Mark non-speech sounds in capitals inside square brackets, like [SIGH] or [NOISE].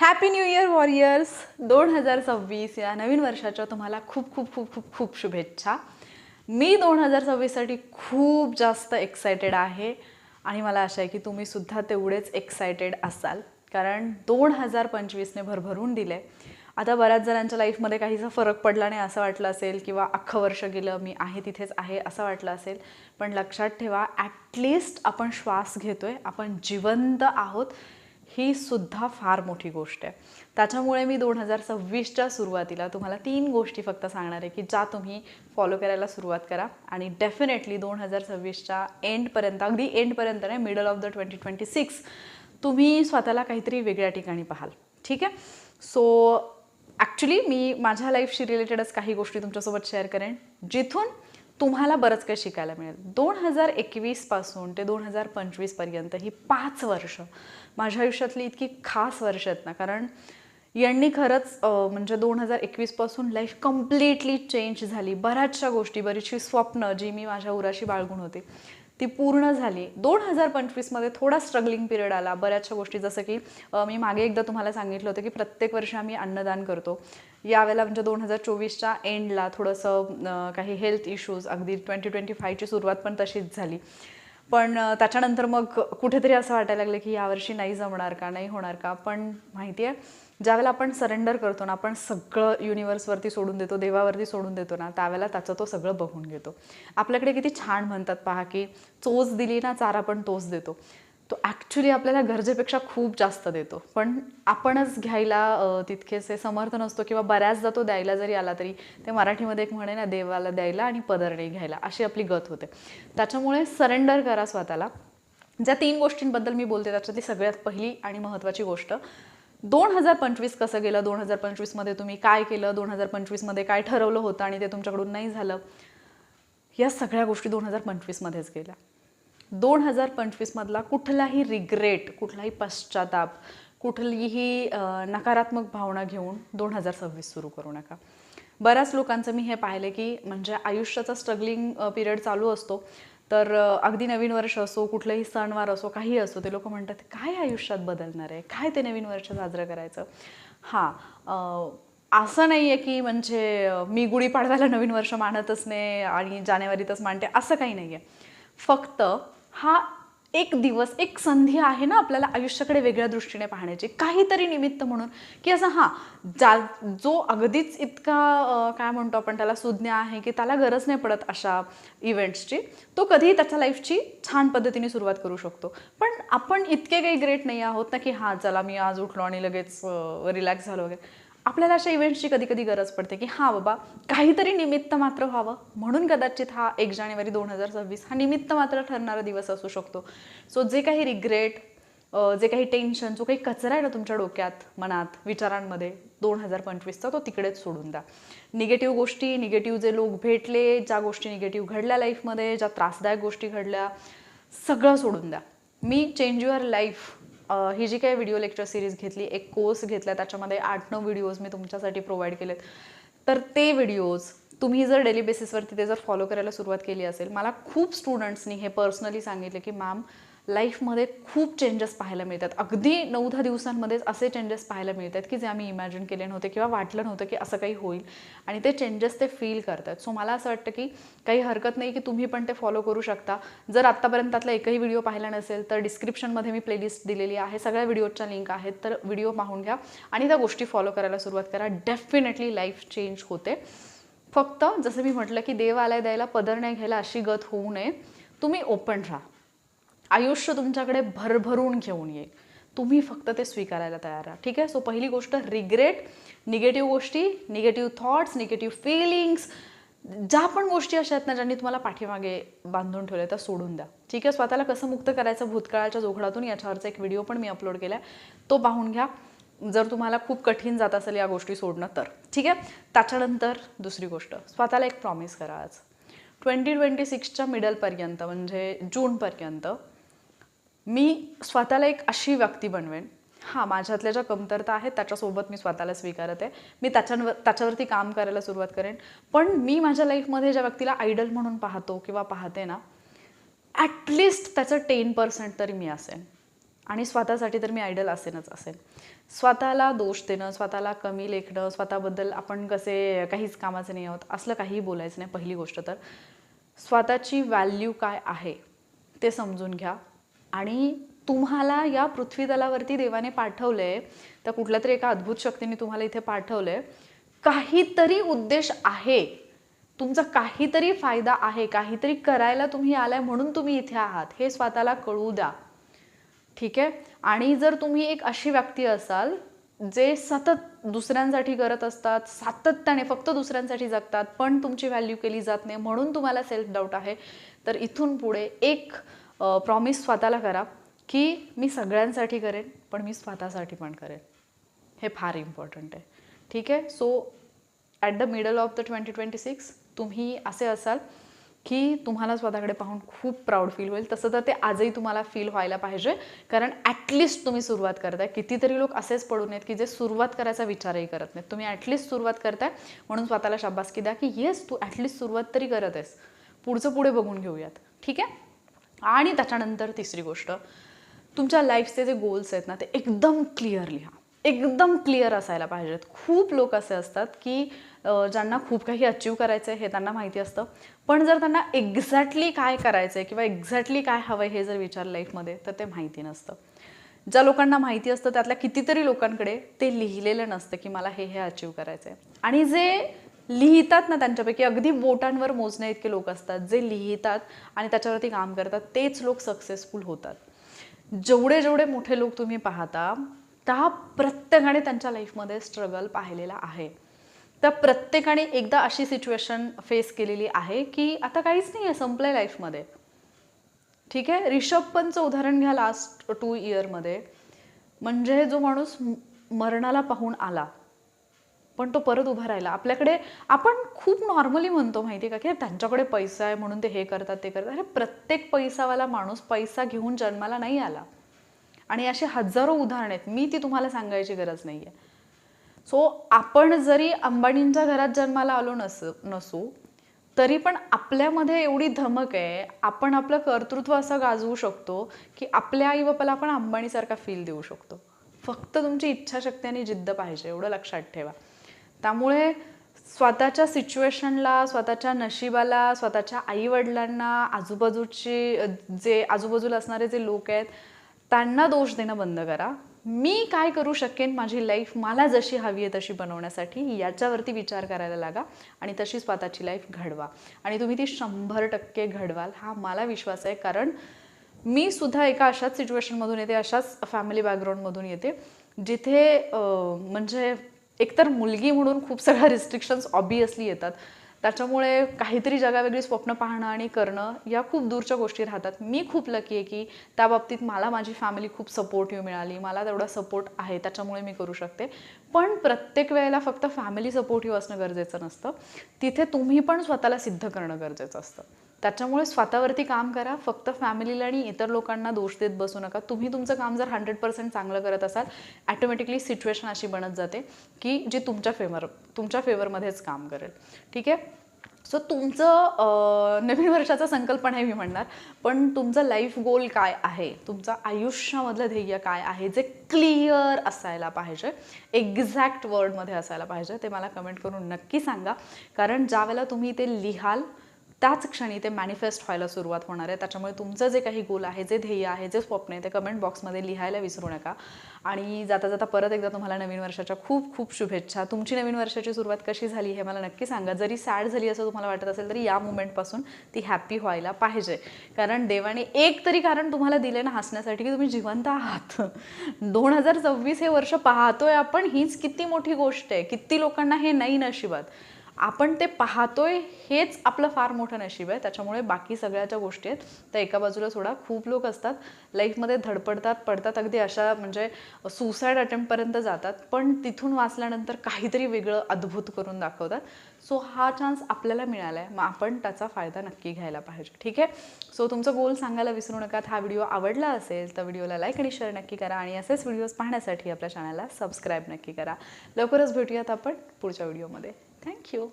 Happy new year warriors दोन हजार सव्वीस या नवीन वर्षाच्या तुम्हाला खूप खूप खूप खूप खूप शुभेच्छा. मी दोन हजार सव्वीससाठी खूप जास्त एक्सायटेड आहे आणि मला आशा आहे की तुम्ही सुद्धा तेवढेच एक्सायटेड असाल. कारण दोन हजार पंचवीसने भरभरून दिले. आता बऱ्याच जणांच्या लाईफमध्ये काहीसा फरक पडला नाही असं वाटलं असेल किंवा अख्खं वर्ष गेलं मी आहे तिथेच आहे असं वाटलं असेल. पण लक्षात ठेवा ॲटलिस्ट आपण श्वास घेतोय. आपण जिवंत आहोत. ही सुद्धा फार मोठी गोष्ट आहे. त्याच्यामुळे मी दोन हजार सव्वीसच्या सुरुवातीला तुम्हाला तीन गोष्टी फक्त सांगणार आहे की ज्या तुम्ही फॉलो करायला सुरुवात करा. आणि डेफिनेटली दोन हजार सव्वीसच्या एंडपर्यंत अगदी एंडपर्यंत नाही middle of the twenty twenty six तुम्ही स्वतःला काहीतरी वेगळ्या ठिकाणी पाहाल. ठीक आहे? सो ॲक्च्युली मी माझ्या लाईफशी रिलेटेडच काही गोष्टी तुमच्यासोबत शेअर करेन. जिथून तुम्हाला बरंच काही शिकायला मिळेल. दोन हजार एकवीसपासून ते दोन हजार पंचवीसपर्यंत ही पाच वर्ष माझ्या आयुष्यातली इतकी खास वर्ष आहेत ना. कारण यांनी खरंच म्हणजे दोन हजार एकवीसपासून लाईफ कम्प्लिटली चेंज झाली. बऱ्याचशा गोष्टी बरीचशी स्वप्न जी मी माझ्या उराशी बाळगून होते ती पूर्ण झाली. दोन हजार पंचवीसमध्ये थोडा स्ट्रगलिंग पिरियड आला. बऱ्याचशा गोष्टी जसं की मी मागे एकदा तुम्हाला सांगितलं होतं की प्रत्येक वर्षी आम्ही अन्नदान करतो. यावेळेला म्हणजे दोन हजार चोवीसच्या एंडला थोडंसं काही हेल्थ इश्यूज अगदी ट्वेंटी ट्वेंटी फायची सुरुवात पण तशीच झाली. पण त्याच्यानंतर मग कुठेतरी असं वाटायला लागलं की यावर्षी नाही जमणार का नाही होणार का? पण माहिती आहे ज्यावेळेला आपण सरेंडर करतो ना आपण सगळं युनिवर्सवरती सोडून देतो देवावरती सोडून देतो ना त्यावेळेला त्याचं तो सगळं बघून घेतो. आपल्याकडे किती छान म्हणतात पहा की चोच दिली ना चारा पण तोच देतो. तो ॲक्च्युली आपल्याला गरजेपेक्षा खूप जास्त देतो. पण आपणच घ्यायला तितकेसे समर्थ नसतो किंवा बऱ्याचदा तो द्यायला जरी आला तरी ते मराठीमध्ये एक म्हणे ना देवाला द्यायला आणि पदरणे घ्यायला अशी आपली गत होते. त्याच्यामुळे सरेंडर करा स्वतःला. ज्या तीन गोष्टींबद्दल मी बोलते त्याच्यातली सगळ्यात पहिली आणि महत्त्वाची गोष्ट दोन हजार पंचवीस कसं गेलं? दोन हजार पंचवीसमध्ये तुम्ही काय केलं? दोन हजार पंचवीसमध्ये काय ठरवलं होतं आणि ते तुमच्याकडून नाही झालं? या सगळ्या गोष्टी दोन हजार पंचवीसमध्येच गेल्या दोन हजार पंचवीसमधला कुठलाही रिग्रेट कुठलाही पश्चाताप कुठलीही नकारात्मक भावना घेऊन दोन हजार सव्वीस सुरू करू नका. बऱ्याच लोकांचं मी हे पाहिलं की म्हणजे आयुष्याचा स्ट्रगलिंग पिरियड चालू असतो तर अगदी नवीन वर्ष असो कुठलंही सणवार असो काही असो ते लोक म्हणतात काय आयुष्यात बदलणार आहे? काय ते नवीन वर्ष साजरं करायचं? हां असं नाही आहे की म्हणजे मी गुढीपाडव्याला नवीन वर्ष मानतच नाही आणि जानेवारीतच मानते असं काही नाही आहे फक्त हा एक दिवस एक संधी आहे ना आपल्याला आयुष्याकडे वेगळ्या दृष्टीने पाहण्याची. काहीतरी निमित्त म्हणून. की असं हां जा जो अगदीच इतका काय म्हणतो आपण त्याला सुज्ञ आहे की त्याला गरज नाही पडत अशा इव्हेंट्सची तो कधीही त्याच्या लाईफची छान पद्धतीने सुरुवात करू शकतो. पण आपण इतके काही ग्रेट नाही आहोत ना की हां चला मी आज उठलो आणि लगेच रिलॅक्स झालो वगैरे. आपल्याला अशा इव्हेंट्सची कधी कधी गरज पडते की हां बाबा काहीतरी निमित्त मात्र व्हावं. म्हणून कदाचित हा एक जानेवारी दोन हजार सव्वीस हा निमित्त मात्र ठरणारा दिवस असू शकतो. सो जे काही रिग्रेट जे काही टेन्शन जो काही कचरा आहे ना तुमच्या डोक्यात मनात विचारांमध्ये दोन हजार पंचवीसचा तो तिकडेच सोडून द्या. निगेटिव्ह गोष्टी निगेटिव्ह जे लोक भेटले ज्या गोष्टी निगेटिव्ह घडल्या लाईफमध्ये ज्या त्रासदायक गोष्टी घडल्या सगळं सोडून द्या. मी चेंज युअर लाईफ ही जी काही व्हिडिओ लेक्चर सिरीज घेतली एक कोर्स घेतला त्याच्यामध्ये आठ नऊ व्हिडिओज मी तुमच्यासाठी प्रोव्हाइड केलेत. तर ते व्हिडिओज तुम्ही जर डेली बेसिसवरती ते जर फॉलो करायला सुरुवात केली असेल मला खूप स्टुडंट्सनी हे पर्सनली सांगितले की मॅम लाईफमध्ये खूप चेंजेस पाहायला मिळतात. अगदी नऊ दहा दिवसांमध्येच असे चेंजेस पाहायला मिळतात की जे आम्ही इमॅजिन केले नव्हते किंवा वाटलं नव्हतं की असं काही होईल. आणि ते चेंजेस ते फील करतात. सो मला असं वाटतं की काही हरकत नाही की तुम्ही पण ते फॉलो करू शकता. जर आत्तापर्यंत त्यातला एकही व्हिडिओ पाहिला नसेल तर डिस्क्रिप्शनमध्ये मी प्लेलिस्ट दिलेली आहे. सगळ्या व्हिडिओच्या लिंक आहेत तर व्हिडिओ पाहून घ्या. आणि त्या गोष्टी फॉलो करायला सुरुवात करा. डेफिनेटली लाईफ चेंज होते. फक्त जसं मी म्हटलं की देव आलाय द्यायला पदर नाही घ्यायला अशी गत होऊ नये. तुम्ही ओपन राहा. आयुष्य तुमच्याकडे भरभरून घेऊन येईल तुम्ही फक्त ते स्वीकारायला तयार राहा. ठीक आहे? सो पहिली गोष्ट रिग्रेट निगेटिव्ह गोष्टी निगेटिव्ह थॉट्स निगेटिव्ह फिलिंग्स ज्या पण गोष्टी अशा आहेत ना ज्यांनी तुम्हाला पाठीमागे बांधून ठेवले त्या सोडून द्या. ठीक आहे? स्वतःला कसं मुक्त करायचं? भूतकाळाच्या जोखडातून याच्यावरचा एक व्हिडिओ पण मी अपलोड केला आहे तो पाहून घ्या. जर तुम्हाला खूप कठीण जात असेल या गोष्टी सोडणं तर. ठीक आहे? त्याच्यानंतर दुसरी गोष्ट. स्वतःला एक प्रॉमिस करा आज. ट्वेंटी ट्वेंटी सिक्सच्या मिडलपर्यंत म्हणजे जूनपर्यंत मी स्वतःला एक अशी व्यक्ती बनवेन. हां माझ्यातल्या ज्या कमतरता आहेत त्याच्यासोबत मी स्वतःला स्वीकारत. आहे मी त्याच्यावर त्याच्यावरती काम करायला सुरुवात करेन. पण मी माझ्या लाईफमध्ये ज्या व्यक्तीला आयडल म्हणून पाहतो किंवा पाहते ना ॲटलिस्ट त्याचं टेन पर्सेंट तरी मी असेन. आणि स्वतःसाठी तर मी आयडल असेनच असेन. स्वतःला दोष देणं स्वतःला कमी लेखणं स्वतःबद्दल आपण कसे काहीच कामाचं नाही आहोत असलं काहीही बोलायचं नाही पहिली गोष्ट तर. स्वतःची व्हॅल्यू काय आहे ते समजून घ्या. आणि तुम्हाला या पृथ्वीतलावरती देवाने पाठवलं आहे त्या कुठल्या तरी एका अद्भुत शक्तीने तुम्हाला इथे पाठवलं आहे काहीतरी उद्देश आहे. तुमचा काहीतरी फायदा आहे काहीतरी करायला तुम्ही आलाय म्हणून तुम्ही इथे आहात हे स्वतःला कळू द्या. ठीक आहे? आणि जर तुम्ही एक अशी व्यक्ती असाल जे सतत दुसऱ्यांसाठी करत असतात सातत्याने फक्त दुसऱ्यांसाठी जगतात पण तुमची व्हॅल्यू केली जात नाही म्हणून तुम्हाला सेल्फ डाऊट आहे तर इथून पुढे एक प्रॉमिस स्वतःला करा की मी सगळ्यांसाठी करेन पण मी स्वतःसाठी पण करेन. हे फार इम्पॉर्टंट आहे. ठीक आहे? So at the middle of the twenty twenty six तुम्ही असे असाल की तुम्हाला स्वतःकडे पाहून खूप प्राऊड फील होईल. तसं तर ते आजही तुम्हाला फील व्हायला पाहिजे. कारण ॲटलिस्ट तुम्ही सुरुवात करताय. कितीतरी लोक असेच पडून आहेत की जे सुरुवात करायचा विचारही करत नाहीत तुम्ही ॲटलिस्ट सुरुवात करताय. म्हणून स्वतःला शाबासकी द्या की येस तू ॲटलिस्ट सुरुवात तरी करत आहेस. पुढचं पुढे बघून घेऊयात. ठीक आहे? आणि त्याच्यानंतर तिसरी गोष्ट तुमच्या लाईफचे जे गोल्स आहेत ना ते एकदम क्लिअर लिहा एकदम क्लिअर असायला पाहिजेत. खूप लोक असे असतात की ज्यांना खूप काही अचीव करायचं आहे हे त्यांना माहिती असतं. पण जर त्यांना एक्झॅक्टली काय करायचं आहे किंवा एक्झॅक्टली काय हवं आहे हे जर विचार लाईफमध्ये तर ते माहिती नसतं. ज्या लोकांना माहिती असतं त्यातल्या कितीतरी लोकांकडे ते लिहिलेलं नसतं की मला हे हे अचीव करायचं आहे आणि जे लिहितात ना त्यांच्यापैकी अगदी बोटांवर मोजण्या इतके लोक असतात जे लिहितात आणि त्याच्यावरती काम करतात तेच लोक सक्सेसफुल होतात. जेवढे जेवढे मोठे लोक तुम्ही पाहता त्या प्रत्येकाने त्यांच्या लाईफमध्ये स्ट्रगल पाहिलेला आहे. त्या प्रत्येकाने एकदा अशी सिच्युएशन फेस केलेली आहे की आता काहीच नाही आहे संपलंय लाईफमध्ये ठीक आहे? रिषभ पंतचं उदाहरण घ्या लास्ट टू इयरमध्ये म्हणजे जो माणूस मरणाला पाहून आला पण तो परत उभा राहिला. आपल्याकडे आपण खूप नॉर्मली म्हणतो माहिती आहे का की त्यांच्याकडे पैसा आहे म्हणून ते हे करतात ते करतात. अरे प्रत्येक पैसावाला माणूस पैसा घेऊन जन्माला नाही आला. आणि असे हजारो उदाहरणं आहेत. मी ती तुम्हाला सांगायची गरज नाही आहे सो आपण जरी अंबानींच्या घरात जन्माला आलो नस नसू तरी पण आपल्यामध्ये एवढी धमक आहे आपण आपलं कर्तृत्व असं गाजवू शकतो की आपल्या आई बापाला आपण अंबानीसारखा फील देऊ शकतो. फक्त तुमची इच्छाशक्ती आणि जिद्द पाहिजे एवढं लक्षात ठेवा. त्यामुळे स्वतःच्या सिच्युएशनला स्वतःच्या नशिबाला स्वतःच्या आईवडिलांना आजूबाजूची जे आजूबाजूला असणारे जे लोक आहेत त्यांना दोष देणं बंद करा. मी काय करू शकेन माझी लाईफ मला जशी हवी आहे तशी बनवण्यासाठी याच्यावरती विचार करायला लागा आणि तशी स्वतःची लाईफ घडवा. आणि तुम्ही ती शंभर टक्के घडवाल हा मला विश्वास आहे. कारण मी सुद्धा एका अशाच सिच्युएशनमधून येते अशाच फॅमिली बॅकग्राऊंडमधून येते जिथे म्हणजे एकतर मुलगी म्हणून खूप सगळ्या रिस्ट्रिक्शन्स ऑबियसली येतात त्याच्यामुळे काहीतरी जगावेगळी स्वप्न पाहणं आणि करणं या खूप दूरच्या गोष्टी राहतात. मी खूप लकी आहे की त्या बाबतीत मला माझी फॅमिली खूप सपोर्टिव्ह मिळाली. मला तेवढा सपोर्ट आहे त्याच्यामुळे मी करू शकते. पण प्रत्येक वेळेला फक्त फॅमिली सपोर्टिव्ह असणं गरजेचं नसतं. तिथे तुम्ही पण स्वतःला सिद्ध करणं गरजेचं असतं. त्याच्यामुळे स्वतःवरती काम करा फक्त फॅमिलीला आणि इतर लोकांना दोष देत बसू नका. तुम्ही तुमचं काम जर हंड्रेड पर्सेंट चांगलं करत असाल ॲटोमॅटिकली सिच्युएशन अशी बनत जाते की जी तुमच्या फेवर तुमच्या फेवरमध्येच काम करेल. ठीक आहे? सो तुमचं नवीन वर्षाचा संकल्पना आहे मी म्हणणार पण तुमचं लाईफ गोल काय आहे? तुमचं आयुष्यामधलं ध्येय काय आहे? जे क्लिअर असायला पाहिजे एक्झॅक्ट वर्डमध्ये असायला पाहिजे ते मला कमेंट करून नक्की सांगा. कारण ज्यावेळेला तुम्ही ते लिहाल त्याच क्षणी ते मॅनिफेस्ट व्हायला सुरुवात होणार आहे. त्याच्यामुळे तुमचं जे काही गोल आहे जे ध्येय आहे जे स्वप्न आहे ते कमेंट बॉक्समध्ये लिहायला विसरू नका. आणि जाता जाता परत एकदा तुम्हाला नवीन वर्षाच्या खूप खूप शुभेच्छा. तुमची नवीन वर्षाची सुरुवात कशी झाली हे मला नक्की सांगा. जरी सॅड झाली असं तुम्हाला वाटत असेल तरी या मुमेंटपासून ती हॅप्पी व्हायला पाहिजे. कारण देवाने एक तरी कारण तुम्हाला दिले ना हसण्यासाठी की तुम्ही जिवंत आहात. [LAUGHS] दोन हजार सव्वीस हे वर्ष पाहतोय आपण. हीच किती मोठी गोष्ट आहे. किती लोकांना हे नाही नशिबात. आपण ते पाहतोय हेच आपलं फार मोठं नशीब आहे. त्याच्यामुळे बाकी सगळ्याच्या गोष्टी आहेत. त्या एका बाजूला सोडा खूप लोक असतात. लाईफमध्ये धडपडतात पडतात. अगदी अशा म्हणजे सुसाईड अटेम्प्टपर्यंत जातात. पण तिथून वाचल्यानंतर काहीतरी वेगळं अद्भुत करून दाखवतात. सो हा चान्स आपल्याला मिळाला आहे मग आपण त्याचा फायदा नक्की घ्यायला पाहिजे. ठीक आहे? सो तुमचं गोल सांगायला विसरू नका. हा व्हिडिओ आवडला असेल तर व्हिडिओला लाईक आणि शेअर नक्की करा. आणि असेच व्हिडिओज पाहण्यासाठी आपल्या चॅनलला सबस्क्राईब नक्की करा. लवकरच भेटूयात आपण पुढच्या व्हिडिओमध्ये Thank you.